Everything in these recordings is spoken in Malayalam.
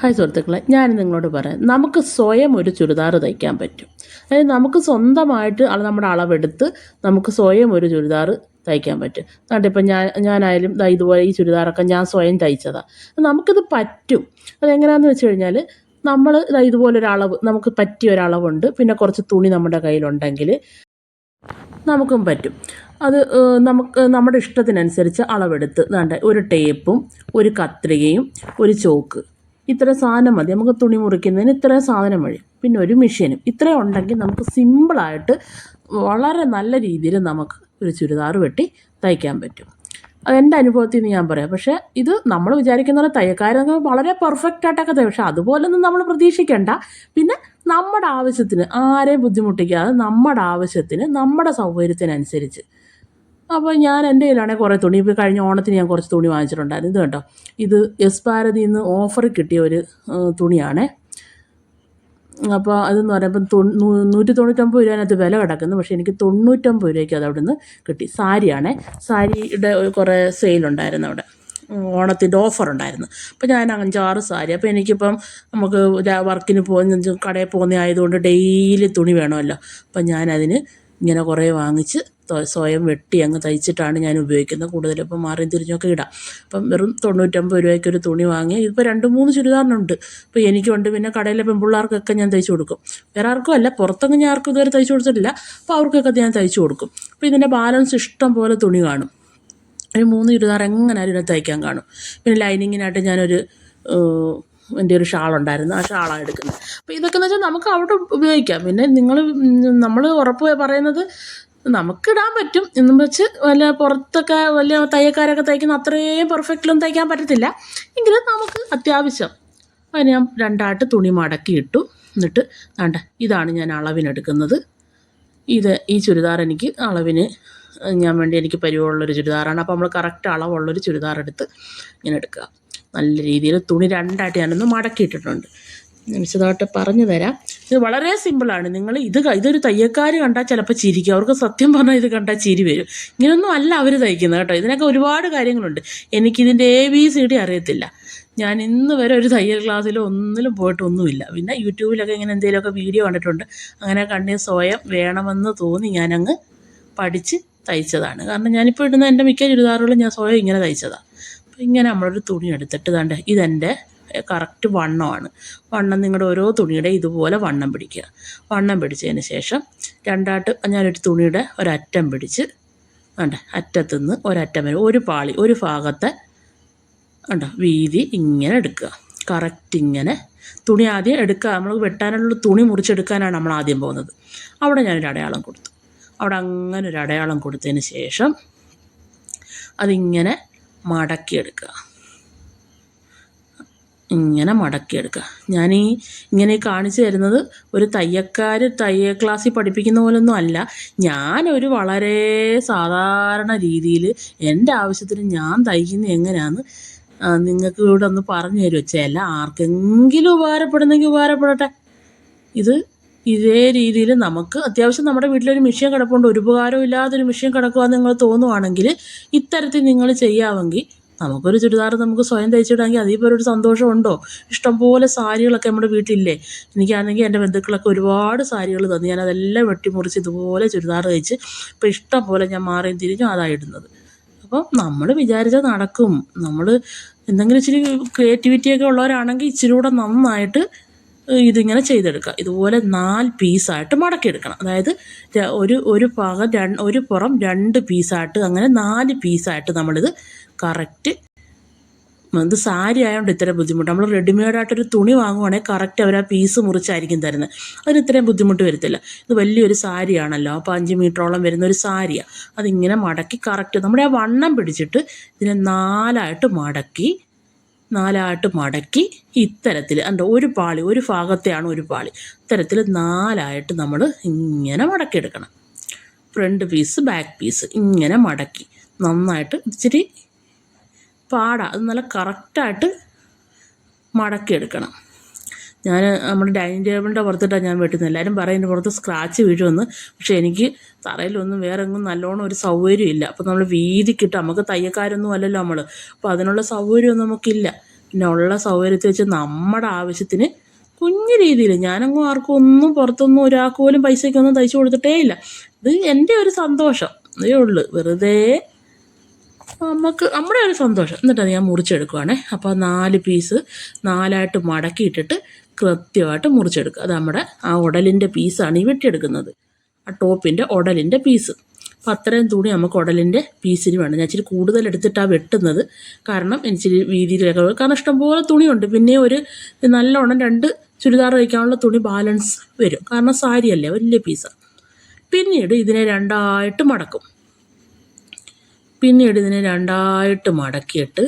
ഹായ് സുഹൃത്തുക്കളെ ഞാൻ നിങ്ങളോട് പറയാം. നമുക്ക് സ്വയം ഒരു ചുരിദാർ തയ്ക്കാൻ പറ്റും. അതായത് നമുക്ക് സ്വന്തമായിട്ട് നമ്മുടെ അളവെടുത്ത് നമുക്ക് സ്വയം ഒരു ചുരിദാർ തയ്ക്കാൻ പറ്റും. ഇപ്പം ഞാൻ ഞാനായാലും ഇതുപോലെ ഈ ചുരിദാറൊക്കെ ഞാൻ സ്വയം തയ്ച്ചതാണ് നമുക്കിത് പറ്റും. അതെങ്ങനെയാണെന്ന് വെച്ച് കഴിഞ്ഞാൽ നമ്മൾ ദാ ഇതുപോലൊരു അളവ് നമുക്ക് പറ്റിയ ഒരളവുണ്ട് പിന്നെ കുറച്ച് തുണി നമ്മുടെ കയ്യിലുണ്ടെങ്കിൽ നമുക്കും പറ്റും. അത് നമുക്ക് നമ്മുടെ ഇഷ്ടത്തിനനുസരിച്ച് അളവെടുത്ത് വേണ്ട ഒരു ടേപ്പും ഒരു കത്രികയും ഒരു ചോക്ക് ഇത്ര സാധനം മതി. നമുക്ക് തുണി മുറിക്കുന്നതിന് ഇത്ര സാധനം മതി. പിന്നെ ഒരു മെഷീനും. ഇത്രയും ഉണ്ടെങ്കിൽ നമുക്ക് സിമ്പിളായിട്ട് വളരെ നല്ല രീതിയിൽ നമുക്ക് ഒരു ചുരിദാർ വെട്ടി തയ്ക്കാൻ പറ്റും. അത് എന്റെ അനുഭവത്തിൽ നിന്ന് ഞാൻ പറയാം. പക്ഷേ ഇത് നമ്മൾ വിചാരിക്കുന്ന പോലെ തയ്യക്കാരൊക്കെ വളരെ പെർഫെക്റ്റ് ആയിട്ടൊക്കെ തയ്യും. പക്ഷേ അതുപോലൊന്നും നമ്മൾ പ്രതീക്ഷിക്കേണ്ട. പിന്നെ നമ്മുടെ ആവശ്യത്തിന് ആരെയും ബുദ്ധിമുട്ടിക്കാതെ നമ്മുടെ ആവശ്യത്തിന് നമ്മുടെ സൗകര്യത്തിനനുസരിച്ച് അപ്പോൾ ഞാൻ എന്റെ കയ്യിലാണെങ്കിൽ കുറേ തുണി. ഇപ്പോൾ കഴിഞ്ഞ ഓണത്തിന് ഞാൻ കുറച്ച് തുണി വാങ്ങിച്ചിട്ടുണ്ടായിരുന്നു. ഇത് കേട്ടോ ഇത് എസ് ഭാരതിയിൽ നിന്ന് ഓഫർ കിട്ടിയ ഒരു തുണിയാണ്. അപ്പോൾ അതെന്ന് പറയുമ്പോൾ നൂറ്റി തൊണ്ണൂറ്റമ്പത് തൊണ്ണൂറ്റൊമ്പത് രൂപേനകത്ത് വില കിടക്കുന്നു. പക്ഷേ എനിക്ക് തൊണ്ണൂറ്റൊമ്പത് രൂപയ്ക്ക് അത് അവിടെ നിന്ന് കിട്ടി. സാരിയാണേ. സാരിയുടെ കുറേ സെയിലുണ്ടായിരുന്നു അവിടെ. ഓണത്തിന്റെ ഓഫർ ഉണ്ടായിരുന്നു. അപ്പോൾ ഞാൻ അഞ്ചാറ് സാരി. അപ്പോൾ എനിക്കിപ്പം നമുക്ക് വർക്കിന് പോകുന്ന കടയിൽ പോകുന്ന ആയതുകൊണ്ട് ഡെയിലി തുണി വേണമല്ലോ. അപ്പം ഞാനതിന് ഇങ്ങനെ കുറേ വാങ്ങിച്ച് സ്വയം വെട്ടി അങ്ങ് തയ്ച്ചിട്ടാണ് ഞാൻ ഉപയോഗിക്കുന്നത്. കൂടുതലും ഇപ്പം മാറിയും തിരിഞ്ഞൊക്കെ ഇടാം. അപ്പം വെറും തൊണ്ണൂറ്റമ്പത് രൂപയ്ക്ക് ഒരു തുണി വാങ്ങി ഇപ്പോൾ രണ്ട് മൂന്ന് ചുരിദാറിനുണ്ട്. ഇപ്പോൾ എനിക്കുണ്ട് പിന്നെ കടയിലെ പെൺപിള്ളേർക്കൊക്കെ ഞാൻ തയ്ച്ചു കൊടുക്കും. വേറെ ആർക്കും അല്ല പുറത്തൊന്നും ഞാൻ ആർക്കും ഇതുവരെ തയ്ച്ചു കൊടുത്തിട്ടില്ല. അപ്പോൾ അവർക്കൊക്കെ ഞാൻ തയ്ച്ചു കൊടുക്കും. അപ്പോൾ ഇതിന്റെ ബാലൻസ് ഇഷ്ടം പോലെ തുണി കാണും. ഒരു മൂന്ന് ചുരിദാർ എങ്ങനെ അതിനെ തയ്ക്കാൻ കാണും. പിന്നെ ലൈനിങ്ങിനായിട്ട് ഞാനൊരു എന്റെ ഒരു ഷാളുണ്ടായിരുന്നു. ആ ഷാളാണ് എടുക്കുന്നത് അപ്പോൾ ഇതൊക്കെ എന്ന് വെച്ചാൽ നമുക്ക് അവിടെ ഉപയോഗിക്കാം. പിന്നെ നിങ്ങൾ നമ്മൾ ഉറപ്പ് പറയുന്നത് നമുക്കിടാൻ പറ്റും. എന്നും വെച്ച് വല്ല പുറത്തൊക്കെ വലിയ തയ്യക്കാരൊക്കെ തയ്ക്കുന്ന അത്രയും പെർഫെക്റ്റിലൊന്നും തയ്ക്കാൻ പറ്റത്തില്ല. എങ്കിലും നമുക്ക് അത്യാവശ്യം അതിന് ഞാൻ രണ്ടായിട്ട് തുണി മടക്കി ഇട്ടു എന്നിട്ട് വേണ്ട ഇതാണ് ഞാൻ അളവിനെടുക്കുന്നത്. ഇത് ഈ ചുരിദാർ എനിക്ക് അളവിന് ഞാൻ വേണ്ടി എനിക്ക് പരിവുള്ളൊരു ചുരിദാറാണ്. അപ്പോൾ നമ്മൾ കറക്റ്റ് അളവുള്ളൊരു ചുരിദാർ എടുത്ത് ഇങ്ങനെ എടുക്കുക. നല്ല രീതിയിൽ തുണി രണ്ടായിട്ട് ഞാനൊന്ന് മടക്കിയിട്ടിട്ടുണ്ട്. വിശദമായിട്ട് പറഞ്ഞു തരാം. ഇത് വളരെ സിമ്പിളാണ് നിങ്ങൾ ഇത് ഇതൊരു തയ്യക്കാർ കണ്ടാൽ ചിലപ്പോൾ ചിരിക്കും. അവർക്ക് സത്യം പറഞ്ഞാൽ ഇത് കണ്ടാൽ ചിരി വരും. ഇങ്ങനെയൊന്നും അല്ല അവർ തയ്ക്കുന്നത് കേട്ടോ. ഇതിനൊക്കെ ഒരുപാട് കാര്യങ്ങളുണ്ട്. എനിക്കിതിന്റെ എ ബി സി ഡി അറിയത്തില്ല. ഞാൻ ഇന്ന് വരെ ഒരു തയ്യൽ ക്ലാസ്സിലോ ഒന്നിലും പോയിട്ടൊന്നുമില്ല. പിന്നെ യൂട്യൂബിലൊക്കെ ഇങ്ങനെ എന്തെങ്കിലുമൊക്കെ വീഡിയോ കണ്ടിട്ടുണ്ട്. അങ്ങനെ കണ്ടി സ്വയം വേണമെന്ന് തോന്നി ഞാനങ്ങ് പഠിച്ച് തയ്ച്ചതാണ്. കാരണം ഞാനിപ്പോൾ ഇടുന്ന എന്റെ മിക്ക ചുരിദാറുകളും ഞാൻ സ്വയം ഇങ്ങനെ തയ്ച്ചതാണ് അപ്പോൾ ഇങ്ങനെ നമ്മളൊരു തുണി എടുത്തിട്ട് ദാണ്ട് ഇതെന്റെ കറക്റ്റ് വണ്ണമാണ്. വണ്ണം നിങ്ങളുടെ ഓരോ തുണിയുടെ ഇതുപോലെ വണ്ണം പിടിക്കുക. വണ്ണം പിടിച്ചതിന് ശേഷം രണ്ടായിട്ട് ഞാനൊരു തുണിയുടെ ഒരറ്റം പിടിച്ച് വേണ്ട അറ്റത്തുനിന്ന് ഒരറ്റം വരും ഒരു പാളി ഒരു ഭാഗത്തെ ഉണ്ടോ വീതി ഇങ്ങനെ എടുക്കുക. കറക്റ്റ് ഇങ്ങനെ. തുണി ആദ്യം എടുക്കുക. നമ്മൾ വെട്ടാനുള്ള തുണി മുറിച്ചെടുക്കാനാണ് നമ്മൾ ആദ്യം പോകുന്നത്. അവിടെ ഞാനൊരു അടയാളം കൊടുത്തു. അവിടെ അങ്ങനെ ഒരു അടയാളം കൊടുത്തതിന് ശേഷം അതിങ്ങനെ മടക്കിയെടുക്കുക ഇങ്ങനെ മടക്കിയെടുക്കുക ഞാൻ ഈ ഇങ്ങനെ കാണിച്ചു തരുന്നത് ഒരു തയ്യക്കാർ തയ്യൽ ക്ലാസ്സിൽ പഠിപ്പിക്കുന്ന പോലൊന്നും അല്ല. ഞാനൊരു വളരെ സാധാരണ രീതിയിൽ എന്റെ ആവശ്യത്തിന് ഞാൻ തയ്ക്കുന്നത് എങ്ങനെയാണെന്ന് നിങ്ങൾക്ക് ഇവിടെ ഒന്ന് പറഞ്ഞു തരുമോ ചില ആർക്കെങ്കിലും ഉപകാരപ്പെടുന്നെങ്കിൽ ഉപകാരപ്പെടട്ടെ. ഇത് ഇതേ രീതിയിൽ നമുക്ക് അത്യാവശ്യം നമ്മുടെ വീട്ടിലൊരു മെഷീൻ കിടപ്പുണ്ട്. ഒരു ഉപകാരവും ഇല്ലാതൊരു മെഷീൻ കിടക്കുവാന്ന് നിങ്ങൾ തോന്നുവാണെങ്കിൽ ഇത്തരത്തിൽ നിങ്ങൾ ചെയ്യാമെങ്കിൽ നമുക്കൊരു ചുരിദാർ നമുക്ക് സ്വയം തയ്ച്ചിടാമെങ്കിൽ അതിൽ ഒരു സന്തോഷമുണ്ടോ? ഇഷ്ടംപോലെ സാരികളൊക്കെ നമ്മുടെ വീട്ടിലില്ലേ? എനിക്കാണെങ്കിൽ എന്റെ ബന്ധുക്കളൊക്കെ ഒരുപാട് സാരികൾ തന്നു. ഞാൻ അതെല്ലാം വെട്ടിമുറിച്ച് ഇതുപോലെ ചുരിദാർ തയ്ച്ച് ഇഷ്ടം പോലെ ഞാൻ മാറിയും തിരിഞ്ഞും അതാണ് ഇടുന്നത്. അപ്പോൾ നമ്മൾ വിചാരിച്ചാൽ നടക്കും. നമ്മൾ എന്തെങ്കിലും ഇച്ചിരി ക്രിയേറ്റിവിറ്റിയൊക്കെ ഉള്ളവരാണെങ്കിൽ ഇച്ചിരി കൂടെ നന്നായിട്ട് ഇതിങ്ങനെ ചെയ്തെടുക്കുക ഇതുപോലെ നാല് പീസായിട്ട് മടക്കിയെടുക്കണം. അതായത് ഒരു ഒരു ഭാഗം ഒരു പുറം രണ്ട് പീസായിട്ട് അങ്ങനെ നാല് പീസായിട്ട് നമ്മളിത് കറക്റ്റ് ഇത് സാരി ആയതുകൊണ്ട് ഇത്ര ബുദ്ധിമുട്ട്. നമ്മൾ റെഡിമെയ്ഡായിട്ടൊരു തുണി വാങ്ങുവാണെങ്കിൽ കറക്റ്റ് അവർ ആ പീസ് മുറിച്ചായിരിക്കും തരുന്നത്. അതിന് ഇത്രയും ബുദ്ധിമുട്ട് വരത്തില്ല. ഇത് വലിയൊരു സാരിയാണല്ലോ. അപ്പോൾ അഞ്ച് മീറ്ററോളം വരുന്ന ഒരു സാരിയാണ് അതിങ്ങനെ മടക്കി കറക്റ്റ് നമ്മുടെ ആ വണ്ണം പിടിച്ചിട്ട് ഇതിനെ നാലായിട്ട് മടക്കി നാലായിട്ട് മടക്കി ഇത്തരത്തിൽ എന്താ ഒരു പാളി ഒരു ഭാഗത്തെയാണ് ഒരു പാളി. ഇത്തരത്തിൽ നാലായിട്ട് നമ്മൾ ഇങ്ങനെ മടക്കിയെടുക്കണം. ഫ്രണ്ട് പീസ് ബാക്ക് പീസ് ഇങ്ങനെ മടക്കി നന്നായിട്ട് ഇച്ചിരി പാടാ. അത് നല്ല കറക്റ്റായിട്ട് മടക്കിയെടുക്കണം. ഞാൻ നമ്മുടെ ഡൈനിങ് ടേബിളിന്റെ പുറത്തിട്ടാണ് ഞാൻ വെട്ടുന്നത്. എല്ലാവരും പറയും എന്റെ പുറത്ത് സ്ക്രാച്ച് വീഴുമെന്ന്. പക്ഷേ എനിക്ക് തറയിലൊന്നും വേറെ എങ്ങും നല്ലോണം ഒരു സൗകര്യം ഇല്ല. അപ്പോൾ നമ്മൾ വീതിക്കിട്ട് നമുക്ക് തയ്യക്കാരൊന്നും അല്ലല്ലോ നമ്മൾ. അപ്പോൾ അതിനുള്ള സൗകര്യമൊന്നും നമുക്കില്ല. പിന്നെ ഉള്ള സൗകര്യത്തിൽ വെച്ച് നമ്മുടെ ആവശ്യത്തിന് കുഞ്ഞു രീതിയിൽ ഞാനങ്ങും ആർക്കും ഒന്നും പുറത്തൊന്നും ഒരാൾക്ക് പോലും പൈസയ്ക്കൊന്നും തയ്ച്ചു കൊടുത്തിട്ടേ ഇല്ല. ഇത് എന്റെ ഒരു സന്തോഷം. അതേ ഉള്ളൂ. വെറുതെ നമുക്ക് നമ്മുടെ ഒരു സന്തോഷം. എന്നിട്ട് ഞാൻ മുറിച്ചെടുക്കുവാണേ. അപ്പോൾ നാല് പീസ് നാലായിട്ട് മടക്കിയിട്ടിട്ട് കൃത്യമായിട്ട് മുറിച്ചെടുക്കുക. അത് നമ്മുടെ ആ ഉടലിന്റെ പീസാണ് ഈ വെട്ടിയെടുക്കുന്നത്. ആ ടോപ്പിന്റെ ഉടലിന്റെ പീസ് അപ്പോൾ അത്രയും തുണി നമുക്ക് ഉടലിന്റെ പീസിന് വേണം. ഞാൻ ഇച്ചിരി കൂടുതൽ എടുത്തിട്ടാണ് വെട്ടുന്നത്. കാരണം ഇച്ചിരി വീതിയിലൊക്കെ കാരണം ഇഷ്ടംപോലെ തുണിയുണ്ട്. പിന്നെ ഒരു നല്ലോണം രണ്ട് ചുരിദാർ വയ്ക്കാനുള്ള തുണി ബാലൻസ് വരും. കാരണം സാരിയല്ലേ വലിയ പീസാണ് പിന്നീട് ഇതിനെ രണ്ടായിട്ട് മടക്കും. പിന്നീട് ഇതിനെ രണ്ടായിട്ട് മടക്കിയിട്ട്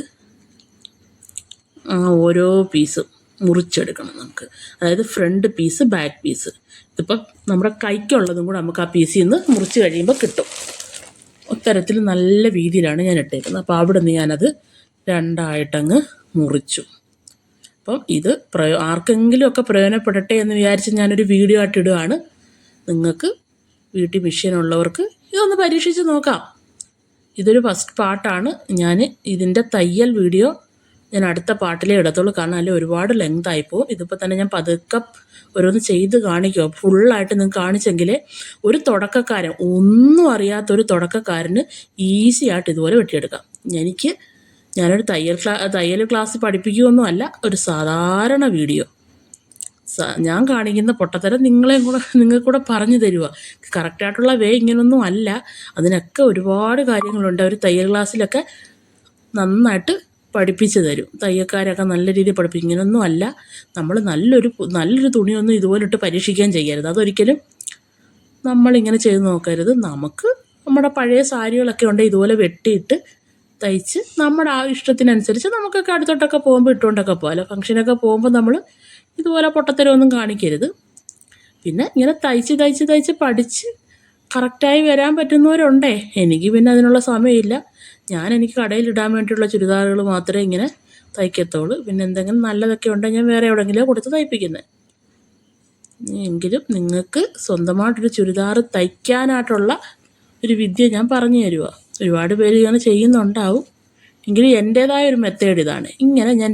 ഓരോ പീസ് മുറിച്ചെടുക്കണം നമുക്ക്. അതായത് ഫ്രണ്ട് പീസ് ബാക്ക് പീസ് ഇതിപ്പം നമ്മുടെ കൈക്കുള്ളതും കൂടെ നമുക്ക് ആ പീസിൽ നിന്ന് മുറിച്ച് കഴിയുമ്പോൾ കിട്ടും. ഒത്തരത്തിൽ നല്ല വീതിയിലാണ് ഞാൻ ഇട്ടേക്കുന്നത്. അപ്പോൾ അവിടെ നിന്ന് ഞാനത് രണ്ടായിട്ടങ്ങ് മുറിച്ചു. അപ്പം ഇത് പ്രയോ ആർക്കെങ്കിലുമൊക്കെ പ്രയോജനപ്പെടട്ടെ എന്ന് വിചാരിച്ച് ഞാനൊരു വീഡിയോ ആയിട്ട് ഇടുകയാണ് നിങ്ങൾക്ക് വീട്ടിൽ മെഷീൻ ഉള്ളവർക്ക് ഇതൊന്ന് പരീക്ഷിച്ച് നോക്കാം. ഇതൊരു ഫസ്റ്റ് പാർട്ടാണ് ഞാൻ ഇതിന്റെ തയ്യൽ വീഡിയോ ഞാൻ അടുത്ത പാട്ടിലേ ഇടത്തുള്ളൂ. കാരണം അതിൽ ഒരുപാട് ലെങ്ത് ആയിപ്പോവും ഇതിപ്പോൾ തന്നെ ഞാൻ പതുക്കെ ഓരോന്ന് ചെയ്ത് കാണിക്കുക ഫുള്ളായിട്ട് നിങ്ങൾക്ക് കാണിച്ചെങ്കിൽ ഒരു തുടക്കക്കാരൻ ഒന്നും അറിയാത്ത ഒരു തുടക്കക്കാരന് ഈസി ആയിട്ട് ഇതുപോലെ വെട്ടിയെടുക്കാം. എനിക്ക് ഞാനൊരു തയ്യൽ ക്ലാ തയ്യൽ ക്ലാസ് പഠിപ്പിക്കുകയൊന്നും അല്ല ഒരു സാധാരണ വീഡിയോ ഞാൻ കാണിക്കുന്ന പൊട്ടത്തരം നിങ്ങളെ കൂടെ നിങ്ങൾക്ക് കൂടെ പറഞ്ഞു തരുക കറക്റ്റായിട്ടുള്ള വേ ഇങ്ങനൊന്നും അല്ല. അതിനൊക്കെ ഒരുപാട് കാര്യങ്ങളുണ്ട്. അവർ തയ്യൽ ക്ലാസ്സിലൊക്കെ നന്നായിട്ട് പഠിപ്പിച്ച് തരും. തയ്യൽക്കാരൊക്കെ നല്ല രീതിയിൽ പഠിപ്പിക്കും. ഇങ്ങനൊന്നും അല്ല. നമ്മൾ നല്ലൊരു നല്ലൊരു തുണിയൊന്നും ഇതുപോലെ ഇട്ട് പരീക്ഷിക്കാൻ ചെയ്യരുത്. അതൊരിക്കലും നമ്മളിങ്ങനെ ചെയ്ത് നോക്കരുത്. നമുക്ക് നമ്മുടെ പഴയ സാരികളൊക്കെ ഉണ്ട്. ഇതുപോലെ വെട്ടിയിട്ട് തയ്ച്ച് നമ്മുടെ ആ ഇഷ്ടത്തിനനുസരിച്ച് നമുക്കൊക്കെ അടുത്തോട്ടൊക്കെ പോകുമ്പോൾ ഇട്ടുകൊണ്ടൊക്കെ പോകാമല്ലോ ഫംഗ്ഷനൊക്കെ പോകുമ്പോൾ നമ്മൾ ഇതുപോലെ പൊട്ടത്തരമൊന്നും കാണിക്കരുത്. പിന്നെ ഇങ്ങനെ തയ്ച്ച് തയ്ച്ച് തയ്ച്ച് പഠിച്ച് കറക്റ്റായി വരാൻ പറ്റുന്നവരുണ്ടേ. എനിക്ക് പിന്നെ അതിനുള്ള സമയമില്ല. ഞാൻ എനിക്ക് കടയിൽ ഇടാൻ വേണ്ടിയുള്ള ചുരിദാറുകൾ മാത്രമേ ഇങ്ങനെ തയ്ക്കത്തുള്ളൂ. പിന്നെ എന്തെങ്കിലും നല്ലതൊക്കെ ഉണ്ടെങ്കിൽ ഞാൻ വേറെ എവിടെയെങ്കിലും കൊടുത്ത് തയ്പ്പിക്കുന്നത് എങ്കിലും നിങ്ങൾക്ക് സ്വന്തമായിട്ടൊരു ചുരിദാർ തയ്ക്കാനായിട്ടുള്ള ഒരു വിദ്യ ഞാൻ പറഞ്ഞു തരുക ഒരുപാട് പേര് ഇങ്ങനെ ചെയ്യുന്നുണ്ടാവും. എങ്കിലും എന്റേതായ ഒരു മെത്തേഡ് ഇതാണ്. ഇങ്ങനെ ഞാൻ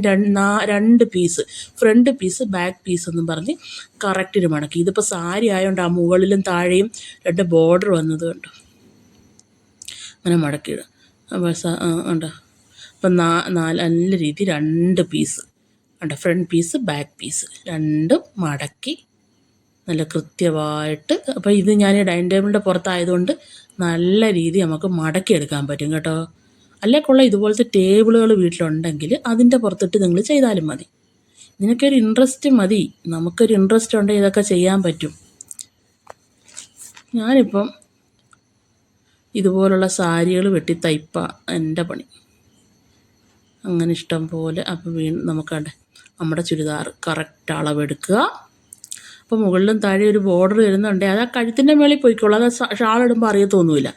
രണ്ട് piece front piece back piece എന്നും പറഞ്ഞ് കറക്റ്റിന് മടക്കി. ഇതിപ്പോൾ സാരി ആയതുകൊണ്ട് ആ മുകളിലും താഴെയും രണ്ട് ബോർഡർ വന്നത് കണ്ടു? അങ്ങനെ മടക്കിയിടുക. അപ്പോൾ ഉണ്ടോ അപ്പം നാ നാല് നല്ല രീതി രണ്ട് പീസ് ഉണ്ട് ഫ്രണ്ട് പീസ് ബാക്ക് പീസ് രണ്ടും മടക്കി നല്ല കൃത്യമായിട്ട്. അപ്പോൾ ഇത് ഞാൻ ഡൈനിങ് ടേബിളിന്റെ പുറത്തായതുകൊണ്ട് നല്ല രീതി നമുക്ക് മടക്കിയെടുക്കാൻ പറ്റും കേട്ടോ. അല്ലേ കൊള്ള ഇതുപോലത്തെ ടേബിളുകൾ വീട്ടിലുണ്ടെങ്കിൽ അതിന്റെ പുറത്തിട്ട് നിങ്ങൾ ചെയ്താലും മതി. ഇതിനൊക്കെ ഒരു ഇൻട്രസ്റ്റ് മതി. നമുക്കൊരു ഇൻട്രസ്റ്റ് ഉണ്ടെങ്കിൽ ഇതൊക്കെ ചെയ്യാൻ പറ്റും. ഞാനിപ്പം ഇതുപോലുള്ള സാരികൾ വെട്ടി തയ്പ്പ എന്റെ പണി. അങ്ങനെ ഇഷ്ടം പോലെ അപ്പോൾ വീണ്ടും നമുക്കവിടെ നമ്മുടെ ചുരിദാർ കറക്റ്റ് അളവെടുക്കുക. അപ്പോൾ മുകളിലും താഴെ ഒരു ബോർഡർ വരുന്നുണ്ട്. അത് ആ കഴുത്തിന്റെ മേളിൽ പോയിക്കോളൂ. അത് ഷാൾ ഇടുമ്പോൾ അറിയത്തൊന്നുമില്ല.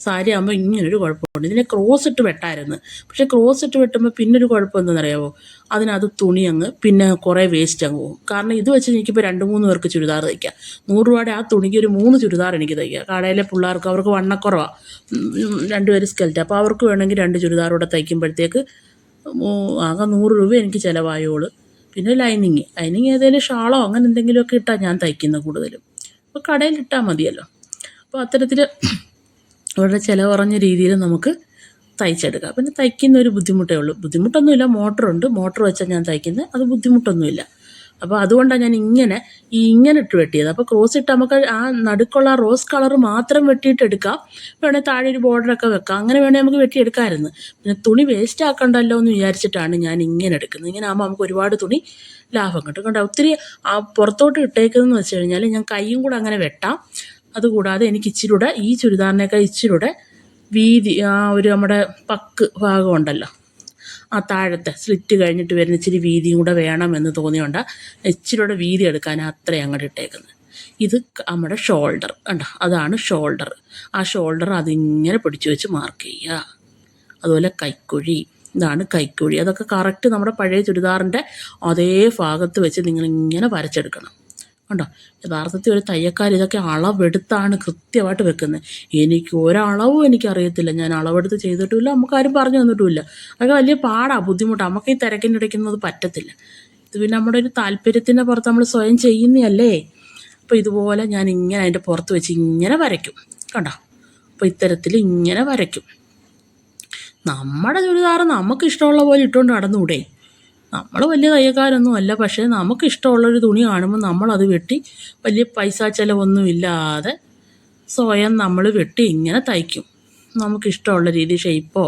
സാരി ആകുമ്പോൾ ഇങ്ങനൊരു കുഴപ്പമുണ്ട്. ഇതിനെ ക്രോസ് ഇട്ട് വെട്ടായിരുന്നു. പക്ഷേ ക്രോസ് ഇട്ട് വെട്ടുമ്പോൾ പിന്നെ ഒരു കുഴപ്പം എന്താണെന്നറിയാമോ അതിനകത്ത് തുണി അങ്ങ് പിന്നെ കുറേ വേസ്റ്റ് അങ്ങ് പോകും. കാരണം ഇത് വെച്ച് എനിക്കിപ്പോൾ രണ്ട് മൂന്ന് പേർക്ക് ചുരിദാർ തയ്ക്കാം. നൂറ് രൂപയുടെ ആ തുണിക്ക് ഒരു മൂന്ന് ചുരിദാർ എനിക്ക് തയ്ക്കാം. കടയിലെ പിള്ളേർക്ക് അവർക്ക് വണ്ണക്കുറവാണ് രണ്ടുപേര് സ്കെൽറ്റ് അപ്പോൾ അവർക്ക് വേണമെങ്കിൽ രണ്ട് ചുരിദാർ കൂടെ തയ്ക്കുമ്പോഴത്തേക്ക് ആകെ നൂറ് രൂപ എനിക്ക് ചിലവായോൾ പിന്നെ ലൈനിങ്. ലൈനിങ് ഏതെങ്കിലും ഷാളോ അങ്ങനെ എന്തെങ്കിലുമൊക്കെ ഇട്ടാൽ ഞാൻ തയ്ക്കുന്നത് കൂടുതലും. അപ്പോൾ കടയിൽ ഇട്ടാൽ മതിയല്ലോ. അപ്പോൾ അത്തരത്തിൽ വളരെ ചിലവ് കുറഞ്ഞ രീതിയിൽ നമുക്ക് തയ്ച്ചെടുക്കാം. പിന്നെ തയ്ക്കുന്ന ഒരു ബുദ്ധിമുട്ടേ ഉള്ളൂ. ബുദ്ധിമുട്ടൊന്നുമില്ല മോട്ടറുണ്ട്. മോട്ടർ വെച്ചാൽ ഞാൻ തയ്ക്കുന്നത്. അത് ബുദ്ധിമുട്ടൊന്നുമില്ല. അപ്പോൾ അതുകൊണ്ടാണ് ഞാൻ ഇങ്ങനെ ഈ ഇങ്ങനെ ഇട്ട് വെട്ടിയത്. അപ്പോൾ ക്രോസ് ഇട്ട് നമുക്ക് ആ നടുക്കുള്ള റോസ് കളർ മാത്രം വെട്ടിയിട്ട് എടുക്കാം. വേണേൽ താഴെ ഒരു ബോർഡറൊക്കെ വെക്കാം. അങ്ങനെ വേണേൽ നമുക്ക് വെട്ടിയെടുക്കാമായിരുന്നു. പിന്നെ തുണി വേസ്റ്റ് ആക്കണ്ടല്ലോ എന്ന് വിചാരിച്ചിട്ടാണ് ഞാൻ ഇങ്ങനെ എടുക്കുന്നത്. ഇങ്ങനെ ആകുമ്പോൾ നമുക്ക് ഒരുപാട് തുണി ലാഭം കിട്ടും. കണ്ടോ? ഒത്തിരി ആ പുറത്തോട്ട് ഇട്ടേക്കുന്നതെന്ന് വെച്ച് കഴിഞ്ഞാൽ ഞാൻ കൈയും കൂടെ അങ്ങനെ വെട്ടാം. അതുകൂടാതെ എനിക്ക് ഇച്ചിരൂടെ ഈ ചുരിദാറിനേക്കാൾ ഇച്ചിരൂടെ വീതി ആ ഒരു നമ്മുടെ പക്ക് ഭാഗം ഉണ്ടല്ലോ. ആ താഴത്തെ സ്ലിറ്റ് കഴിഞ്ഞിട്ട് വരുന്ന ഇച്ചിരി വീതിയും കൂടെ വേണമെന്ന് തോന്നിയോണ്ട ഇച്ചിരൂടെ വീതി എടുക്കാൻ അത്രയും അങ്ങോട്ട് ഇട്ടേക്കുന്നത് ഇത് നമ്മുടെ ഷോൾഡർ കണ്ടോ? അതാണ് ഷോൾഡർ ആ ഷോൾഡർ അതിങ്ങനെ പിടിച്ചു വെച്ച് മാർക്ക് ചെയ്യുക. അതുപോലെ കൈക്കുഴി ഇതാണ് കൈക്കുഴി. അതൊക്കെ കറക്റ്റ് നമ്മുടെ പഴയ ചുരിദാറിന്റെ അതേ ഭാഗത്ത് വെച്ച് നിങ്ങളിങ്ങനെ വരച്ചെടുക്കണം. കണ്ടോ? യഥാർത്ഥത്തിൽ ഒരു തയ്യക്കാർ ഇതൊക്കെ അളവെടുത്താണ് കൃത്യമായിട്ട് വെക്കുന്നത്. എനിക്ക് ഒരളവും എനിക്കറിയത്തില്ല. ഞാൻ അളവെടുത്ത് ചെയ്തിട്ടുമില്ല. നമുക്കാരും പറഞ്ഞു തന്നിട്ടുമില്ല. അതൊക്കെ വലിയ പാടാണ് ബുദ്ധിമുട്ടാണ് നമുക്ക് ഈ തിരക്കിനിടയ്ക്കുന്നത് പറ്റത്തില്ല. ഇത് പിന്നെ നമ്മുടെ ഒരു താല്പര്യത്തിന്റെ പുറത്ത് നമ്മൾ സ്വയം ചെയ്യുന്നതല്ലേ? അപ്പോൾ ഇതുപോലെ ഞാൻ ഇങ്ങനെ അതിന്റെ പുറത്ത് വെച്ച് ഇങ്ങനെ വരയ്ക്കും. കണ്ടോ? അപ്പോൾ ഇത്തരത്തിൽ ഇങ്ങനെ വരയ്ക്കും. നമ്മുടെ ചുരിദാർ നമുക്ക് ഇഷ്ടമുള്ള പോലെ ഇട്ടുകൊണ്ട് നടന്നുകൂടെ നമ്മൾ വലിയ തയ്യക്കാരൊന്നും അല്ല പക്ഷേ നമുക്ക് ഇഷ്ടമുള്ളൊരു തുണി കാണുമ്പോൾ നമ്മളത് വെട്ടി വലിയ പൈസ ചിലവൊന്നുമില്ലാതെ സ്വയം നമ്മൾ വെട്ടി ഇങ്ങനെ തയ്ക്കും. നമുക്കിഷ്ടമുള്ള രീതി ഷേപ്പോ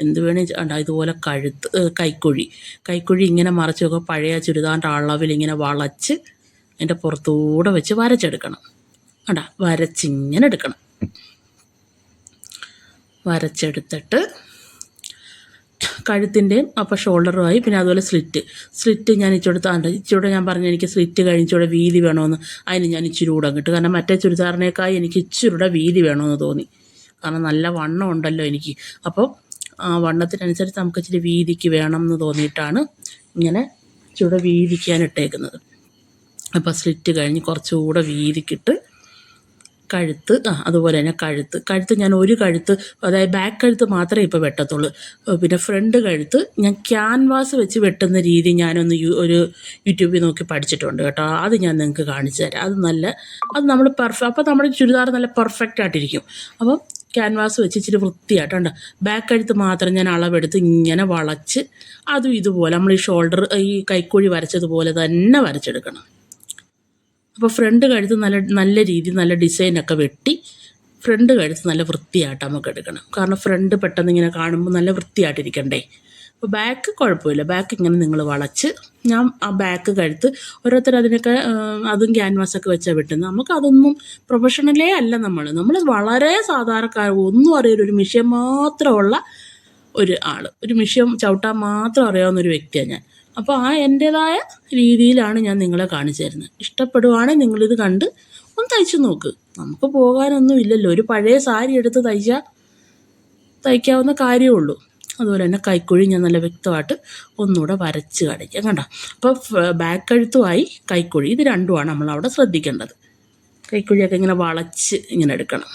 എന്ത് വേണേ ഇതുപോലെ കഴുത്ത് കൈക്കുഴി. കൈക്കുഴി ഇങ്ങനെ മറച്ച് വെക്കുക പഴയ ചുരിദാറിന്റെ അളവിൽ ഇങ്ങനെ വളച്ച് അതിന്റെ പുറത്തൂടെ വെച്ച് വരച്ചെടുക്കണം. കണ്ടാ വരച്ചിങ്ങനെ എടുക്കണം. വരച്ചെടുത്തിട്ട് കഴുത്തിന്റെയും അപ്പോൾ ഷോൾഡറുമായി പിന്നെ അതുപോലെ സ്ലിറ്റ് സ്ലിറ്റ് ഞാൻ ഇച്ചിരി താണ്ട് ഇച്ചിരി ഞാൻ പറഞ്ഞു എനിക്ക് സ്ലിറ്റ് കഴിഞ്ഞിച്ചൂടെ വീതി വേണമെന്ന് അതിന് ഞാൻ ഇച്ചിരി കൂടെ അങ്ങിട്ട് കാരണം മറ്റേ ചുരിദാറിനേക്കായി എനിക്ക് ഇച്ചിരിയുടെ വീതി വേണമെന്ന് തോന്നി. കാരണം നല്ല വണ്ണം ഉണ്ടല്ലോ എനിക്ക്. അപ്പോൾ ആ വണ്ണത്തിനനുസരിച്ച് നമുക്ക് ഇച്ചിരി വീതിക്ക് വേണം എന്ന് തോന്നിയിട്ടാണ് ഇങ്ങനെ ഇച്ചിരി വീതിക്കാൻ ഇട്ടേക്കുന്നത്. അപ്പോൾ സ്ലിറ്റ് കഴിഞ്ഞ് കുറച്ചുകൂടെ വീതിക്കിട്ട് കഴുത്ത് ആ അതുപോലെ തന്നെ കഴുത്ത്. കഴുത്ത് ഞാൻ ഒരു കഴുത്ത് അതായത് ബാക്ക് കഴുത്ത് മാത്രമേ ഇപ്പോൾ വെട്ടത്തുള്ളൂ. പിന്നെ ഫ്രണ്ട് കഴുത്ത് ഞാൻ ക്യാൻവാസ് വെച്ച് വെട്ടുന്ന രീതി ഞാനൊന്ന് യു ഒരു യൂട്യൂബിൽ നോക്കി പഠിച്ചിട്ടുണ്ട് കേട്ടോ. അത് ഞാൻ നിങ്ങൾക്ക് കാണിച്ചു തരാം. അത് നല്ല അത് നമ്മൾ പെർഫെക്റ്റ് അപ്പോൾ നമ്മുടെ ചുരിദാർ നല്ല പെർഫെക്റ്റ് ആയിട്ടിരിക്കും. അപ്പം ക്യാൻവാസ് വെച്ച് ഇച്ചിരി വൃത്തിയായിട്ടുണ്ട് ബാക്ക് കഴുത്ത് മാത്രം ഞാൻ അളവെടുത്ത് ഇങ്ങനെ വളച്ച് അതും ഇതുപോലെ നമ്മൾ ഈ ഷോൾഡർ ഈ കൈക്കുഴി വരച്ചതുപോലെ തന്നെ വരച്ചെടുക്കണം. അപ്പോൾ ഫ്രണ്ട് കഴുത്ത് നല്ല നല്ല രീതി നല്ല ഡിസൈനൊക്കെ വെട്ടി ഫ്രണ്ട് കഴുത്ത് നല്ല വൃത്തിയായിട്ട് നമുക്ക് എടുക്കണം. കാരണം ഫ്രണ്ട് പെട്ടെന്ന് ഇങ്ങനെ കാണുമ്പോൾ നല്ല വൃത്തിയായിട്ടിരിക്കണ്ടേ. അപ്പോൾ ബാക്ക് കുഴപ്പമില്ല. ബാക്ക് ഇങ്ങനെ നിങ്ങൾ വളച്ച്. ഞാൻ ആ ബാക്ക് കഴുത്ത് ഓരോരുത്തർ അതിനൊക്കെ അതും ക്യാൻവാസൊക്കെ വെച്ചാൽ വെട്ടുന്നത്. നമുക്ക് അതൊന്നും പ്രൊഫഷണലേ അല്ല നമ്മൾ നമ്മൾ വളരെ സാധാരണക്കാർ ഒന്നും അറിയില്ല. ഒരു മിഷ്യൻ മാത്രമുള്ള ഒരു ആൾ ഒരു മിഷ്യം ചവിട്ടാൻ മാത്രം അറിയാവുന്ന ഒരു വ്യക്തിയാണ് ഞാൻ. അപ്പോൾ ആ എന്റേതായ രീതിയിലാണ് ഞാൻ നിങ്ങളെ കാണിച്ചു തരുന്നത്. ഇഷ്ടപ്പെടുവാണെങ്കിൽ നിങ്ങളിത് കണ്ട് ഒന്ന് തയ്ച്ചു നോക്ക്. നമുക്ക് പോകാനൊന്നും ഇല്ലല്ലോ. ഒരു പഴയ സാരി എടുത്ത് തയ്ച്ചാൽ തയ്ക്കാവുന്ന കാര്യമേ ഉള്ളൂ. അതുപോലെ തന്നെ കൈക്കുഴി ഞാൻ നല്ല വ്യക്തമായിട്ട് ഒന്നുകൂടെ വരച്ച് കാണിക്കാം കണ്ടോ? അപ്പോൾ ബാക്ക് കഴുത്തുമായി കൈക്കുഴി ഇത് രണ്ടുമാണ് നമ്മൾ അവിടെ ശ്രദ്ധിക്കേണ്ടത്. കൈക്കുഴിയൊക്കെ ഇങ്ങനെ വളച്ച് ഇങ്ങനെ എടുക്കണം.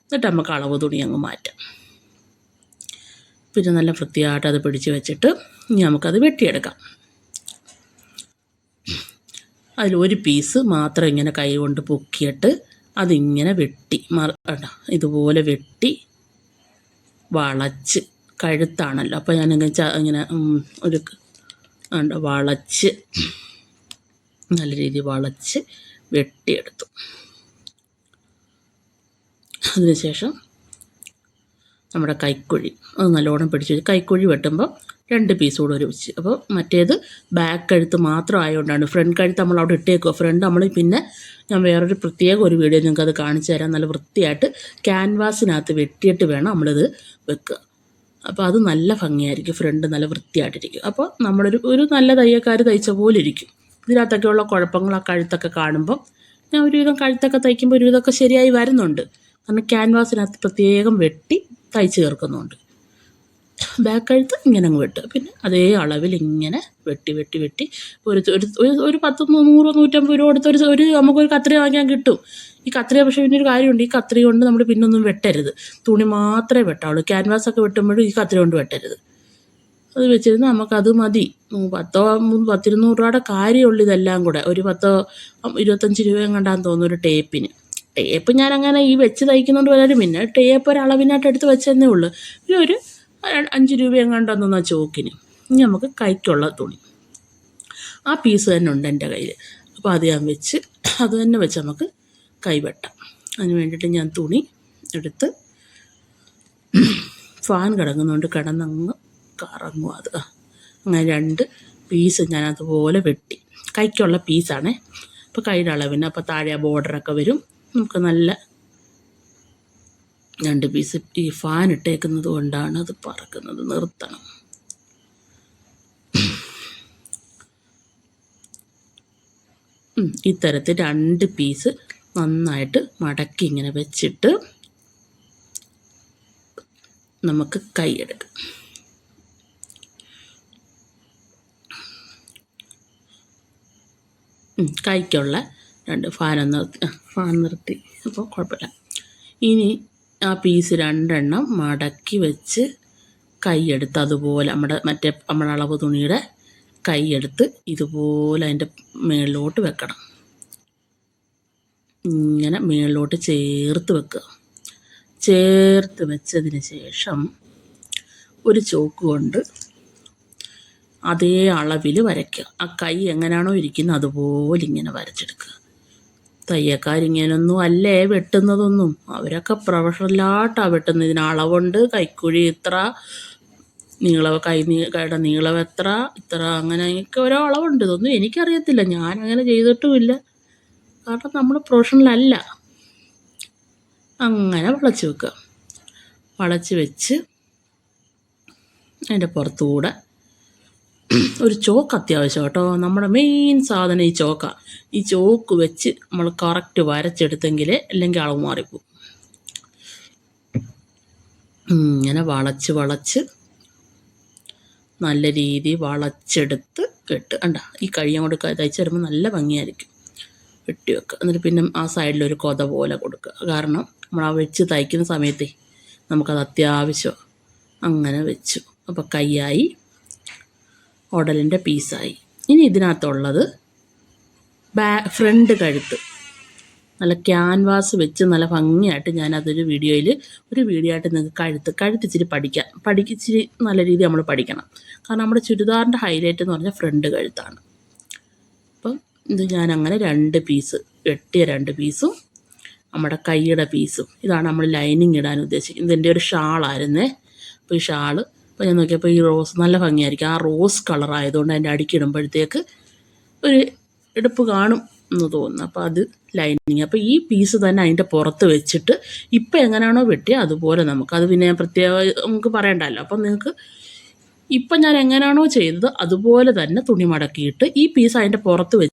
എന്നിട്ട് നമുക്ക് അളവ് തുണി അങ്ങ് മാറ്റാം. പിന്നെ നല്ല വൃത്തിയായിട്ട് അത് പിടിച്ച് വെച്ചിട്ട് ഇനി നമുക്കത് വെട്ടിയെടുക്കാം. അതിലൊരു പീസ് മാത്രം ഇങ്ങനെ കൈ കൊണ്ട് പൊക്കിയിട്ട് അതിങ്ങനെ വെട്ടി ഇതുപോലെ വെട്ടി വളച്ച് കഴുത്താണല്ലോ. അപ്പോൾ ഞാനിങ്ങനെ ച ഇങ്ങനെ ഒരു വളച്ച് നല്ല രീതിയിൽ വളച്ച് വെട്ടിയെടുത്തു. അതിനുശേഷം നമ്മുടെ കൈക്കുഴി. അത് നല്ലോണം പിടിച്ച് കൈക്കുഴി വെട്ടുമ്പോൾ രണ്ട് പീസ് കൂടെ ഒരു വെച്ച്. അപ്പോൾ മറ്റേത് ബാക്ക് കഴുത്ത് മാത്രം ആയതുകൊണ്ടാണ് ഫ്രണ്ട് കഴുത്ത് നമ്മൾ അവിടെ ഇട്ടേക്കുക ഫ്രണ്ട് നമ്മൾ പിന്നെ ഞാൻ വേറൊരു പ്രത്യേക ഒരു വീഡിയോ നിങ്ങൾക്ക് അത് കാണിച്ചു തരാം. നല്ല വൃത്തിയായിട്ട് ക്യാൻവാസിനകത്ത് വെട്ടിയിട്ട് വേണം നമ്മളിത് വെക്കുക. അപ്പോൾ അത് നല്ല ഭംഗിയായിരിക്കും. ഫ്രണ്ട് നല്ല വൃത്തിയായിട്ടിരിക്കും. അപ്പോൾ നമ്മളൊരു ഒരു നല്ല തയ്യക്കാർ തയ്ച്ച പോലെ ഇരിക്കും. ഇതിനകത്തൊക്കെയുള്ള കുഴപ്പങ്ങൾ ആ കഴുത്തൊക്കെ കാണുമ്പം ഞാൻ ഒരുവിധം കഴുത്തൊക്കെ തയ്ക്കുമ്പോൾ ഒരുവിധമൊക്കെ ശരിയായി വരുന്നുണ്ട്. കാരണം ക്യാൻവാസിനകത്ത് പ്രത്യേകം വെട്ടി തയ്ച്ച് ചേർക്കുന്നുണ്ട്. ബാക്ക് കഴുത്ത് ഇങ്ങനെ അങ്ങ് വെട്ടുക. പിന്നെ അതേ അളവിൽ ഇങ്ങനെ വെട്ടി വെട്ടി വെട്ടി ഒരു ഒരു ഒരു- പത്ത് നൂറ് നൂറോ നൂറ്റമ്പത് രൂപ കൊടുത്ത് ഒരു ഒരു നമുക്കൊരു കത്രിക വാങ്ങിയാൽ കിട്ടും. ഈ കത്രിക പക്ഷേ പിന്നെ ഒരു കാര്യമുണ്ട്. ഈ കത്രിക കൊണ്ട് നമ്മൾ പിന്നൊന്നും വെട്ടരുത്. തുണി മാത്രമേ വെട്ടാവുള്ളൂ. ക്യാൻവാസ് ഒക്കെ വെട്ടുമ്പോഴും ഈ കത്രിക കൊണ്ട് വെട്ടരുത്. അത് വെച്ചിരുന്ന് നമുക്കത് മതി. പത്തോ പത്തിരുന്നൂറ് രൂപയുടെ കാര്യമുള്ളൂ ഇതെല്ലാം കൂടെ. ഒരു പത്തോ ഇരുപത്തഞ്ച് രൂപയും കണ്ടാന്ന് തോന്നുന്നു ഒരു ടേപ്പിന്. ടേപ്പ് ഞാൻ അങ്ങനെ ഈ വെച്ച് തയ്ക്കുന്നതുകൊണ്ട് വരാനും പിന്നെ ടേപ്പ് ഒരു അളവിനായിട്ട് എടുത്ത് വെച്ചതന്നേ ഉള്ളൂ. ഈ ഒരു അഞ്ച് രൂപ എങ്ങാണ്ട് കണ്ടെന്നു ചോക്കിന്. ഇനി നമുക്ക് കൈക്കുള്ള തുണി. ആ പീസ് തന്നെ ഉണ്ട് എന്റെ കയ്യിൽ അപ്പോൾ അത് ഞാൻ വെച്ച് അത് തന്നെ വെച്ച് നമുക്ക് കൈവെട്ടാം. അതിന് വേണ്ടിയിട്ട് ഞാൻ തുണി എടുത്ത് ഫാൻ കിടങ്ങുന്നതുകൊണ്ട് കിടന്നങ്ങ് കറങ്ങും അത്. അങ്ങനെ രണ്ട് പീസ് ഞാൻ അതുപോലെ വെട്ടി. കൈക്കുള്ള പീസാണേ അപ്പോൾ കൈയുടെ അളവിന് അപ്പോൾ താഴെ ബോർഡറൊക്കെ വരും. നമുക്ക് നല്ല രണ്ട് പീസ് ഈ ഫാൻ ഇട്ടേക്കുന്നത് കൊണ്ടാണ് അത് പറക്കുന്നത്. നിർത്തണം. ഇത്തരത്തിൽ രണ്ട് പീസ് നന്നായിട്ട് മടക്കി ഇങ്ങനെ വെച്ചിട്ട് നമുക്ക് കൈ എടുക്കാം. ഉം, കൈക്കുള്ള രണ്ട് ഫാനം നിർത്തി ഫാൻ നിർത്തി. അപ്പോൾ കുഴപ്പമില്ല ഇനി ആ പീസ് രണ്ടെണ്ണം മടക്കി വെച്ച് കൈയെടുത്ത് അതുപോലെ നമ്മുടെ മറ്റേ നമ്മുടെ അളവ് തുണിയുടെ കൈയെടുത്ത് ഇതുപോലെ അതിന്റെ മേളിലോട്ട് വെക്കണം. ഇങ്ങനെ മേളിലോട്ട് ചേർത്ത് വെക്കുക. ചേർത്ത് വെച്ചതിന് ശേഷം ഒരു ചോക്ക് കൊണ്ട് അതേ അളവിൽ വരയ്ക്കുക. ആ കൈ എങ്ങനെയാണോ ഇരിക്കുന്നത് അതുപോലെ ഇങ്ങനെ വരച്ചെടുക്കുക. തയ്യക്കാരിങ്ങനൊന്നും അല്ലേ വെട്ടുന്നതൊന്നും? അവരൊക്കെ പ്രൊഫഷണലായിട്ടാണ് വെട്ടുന്നത്. ഇതിന് അളവുണ്ട് കൈക്കുഴി ഇത്ര നീളവ കൈ നീ കൈയുടെ നീളം എത്ര ഇത്ര അങ്ങനെ എനിക്ക് ഓരോ അളവുണ്ട്. ഇതൊന്നും എനിക്കറിയത്തില്ല. ഞാൻ അങ്ങനെ ചെയ്തിട്ടുമില്ല. കാരണം നമ്മൾ പ്രൊഫഷണലല്ല. അങ്ങനെ വളച്ച് വെക്കുക. വളച്ച് വെച്ച് അതിന്റെ പുറത്തുകൂടെ ഒരു ചോക്ക് അത്യാവശ്യം കേട്ടോ. നമ്മുടെ മെയിൻ സാധനം ഈ ചോക്ക. ഈ ചോക്ക് വെച്ച് നമ്മൾ കറക്റ്റ് വരച്ചെടുത്തെങ്കിൽ അല്ലെങ്കിൽ അളവ് മാറിപ്പോവും. ഇങ്ങനെ വളച്ച് വളച്ച് നല്ല രീതി വളച്ചെടുത്ത് കെട്ട്. കണ്ട ഈ കഴിയും കൊണ്ട് തയ്ച്ച് വരുമ്പോൾ നല്ല ഭംഗിയായിരിക്കും. വെട്ടി വെക്കുക എന്നിട്ട് പിന്നെ ആ സൈഡിൽ ഒരു കൊത പോലെ കൊടുക്കുക കാരണം നമ്മൾ ആ വെച്ച് തയ്ക്കുന്ന സമയത്തേ നമുക്കത് അത്യാവശ്യം അങ്ങനെ വെച്ചു. അപ്പോൾ കൈയായി ഉടലിന്റെ പീസായി. ഇനി ഇതിനകത്തുള്ളത് ബാ ഫ്രണ്ട് കഴുത്ത്. നല്ല ക്യാൻവാസ് വെച്ച് നല്ല ഭംഗിയായിട്ട് ഞാൻ അതൊരു വീഡിയോയിൽ ഒരു വീഡിയോ ആയിട്ട് നിങ്ങൾക്ക് കഴുത്ത് കഴുത്തിച്ചിരി പഠിക്കാം. പഠിക്കിച്ചിരി നല്ല രീതിയിൽ നമ്മൾ പഠിക്കണം. കാരണം നമ്മുടെ ചുരിദാറിന്റെ ഹൈലൈറ്റ് എന്ന് പറഞ്ഞാൽ ഫ്രണ്ട് കഴുത്താണ്. അപ്പം ഇത് ഞാൻ അങ്ങനെ രണ്ട് പീസ് വെട്ടിയ രണ്ട് പീസും നമ്മുടെ കൈയുടെ പീസും ഇതാണ് നമ്മൾ ലൈനിങ് ഇടാൻ ഉദ്ദേശിക്കുന്നത്. ഇതിന്റെ ഒരു ഷാളായിരുന്നേ. അപ്പോൾ ഈ ഷാൾ അപ്പോൾ ഞാൻ നോക്കിയപ്പോൾ ഈ റോസ് നല്ല ഭംഗിയായിരിക്കും. ആ റോസ് കളർ ആയതുകൊണ്ട് അതിന്റെ അടിക്കിടുമ്പോഴത്തേക്ക് ഒരു എടുപ്പ് കാണും എന്ന് തോന്നുന്നു. അപ്പോൾ അത് ലൈനിങ് അപ്പോൾ ഈ പീസ് തന്നെ അതിന്റെ പുറത്ത് വെച്ചിട്ട് ഇപ്പം എങ്ങനെയാണോ വെട്ടിയത് അതുപോലെ നമുക്ക്. അത് പിന്നെ പ്രത്യേക നമുക്ക് പറയണ്ടല്ലോ. അപ്പം നിങ്ങൾക്ക് ഇപ്പം ഞാൻ എങ്ങനെയാണോ ചെയ്തത് അതുപോലെ തന്നെ തുണി മടക്കിയിട്ട് ഈ പീസ് അതിന്റെ പുറത്ത് വെച്ച്